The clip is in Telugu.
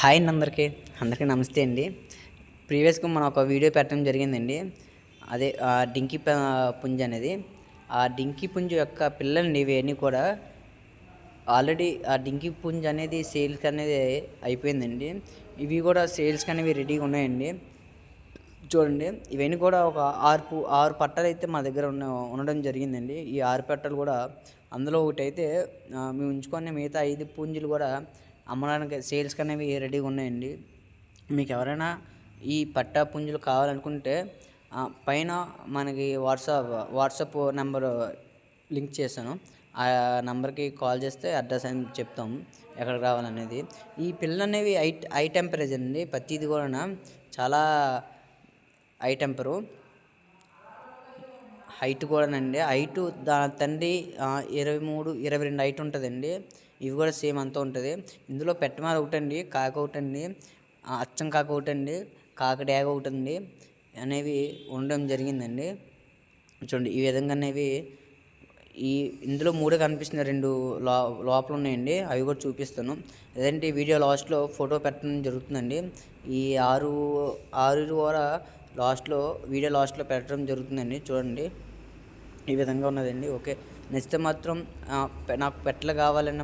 హాయ్ అండి అందరికీ. అందరికీ నమస్తే అండి. ప్రీవియస్గా మనం ఒక వీడియో పెట్టడం జరిగిందండి. అదే ఆ డింకి పుంజ్ అనేది. ఆ డింకి పుంజ్ యొక్క పిల్లల్ని ఇవన్నీ కూడా ఆల్రెడీ ఆ డింకి పుంజ్ అనేది సేల్స్ అనేది అయిపోయిందండి. ఇవి కూడా సేల్స్కి అనేవి రెడీగా ఉన్నాయండి. చూడండి ఇవన్నీ కూడా ఒక ఆరు ఆరు పట్టలు అయితే మా దగ్గర ఉన్న ఉండడం జరిగిందండి. ఈ ఆరు పట్టలు కూడా అందులో ఒకటి అయితే మేము ఉంచుకొని మిగతా ఐదు పుంజులు కూడా అమ్మడానికి సేల్స్కి అనేవి రెడీగా ఉన్నాయండి. మీకు ఎవరైనా ఈ పట్టా పుంజులు కావాలనుకుంటే పైన మనకి వాట్సాప్ వాట్సాప్ నెంబర్ లింక్ చేశాను. ఆ నెంబర్కి కాల్ చేస్తే అడ్రస్ అని చెప్తాం ఎక్కడికి రావాలనేది. ఈ పిల్లలు అనేవి హై హై టెంపరేచర్ అండి. ప్రతిది కూడా చాలా హై టెంపరు హైట్ కూడానండి. హైట్ దా తండ్రి ఇరవై మూడు ఇరవై రెండు హైట్ ఉంటుందండి. ఇవి కూడా సేమ్ అంతా ఉంటుంది. ఇందులో పెట్టమాల ఒకటండి కాక ఒకటండి అండి అచ్చం కాక ఒకటండి కాక డ్యాగ ఒకటండి అనేవి ఉండడం జరిగిందండి. చూడండి ఈ విధంగా అనేవి ఈ ఇందులో మూడే కనిపిస్తున్నాయి రెండు లో లోపల ఉన్నాయండి. అవి కూడా చూపిస్తాను. లేదంటే వీడియో లాస్ట్లో ఫోటో పెట్టడం జరుగుతుందండి. ఈ ఆరు ఆరు కూడా లాస్ట్లో వీడియో లాస్ట్లో పెట్టడం జరుగుతుందండి. చూడండి. ఈ విధంగా ఉన్నదండి. ఓకే. నచ్చితే మాత్రం ఆ, పె- నాకు పెట్టలు కావాలన్న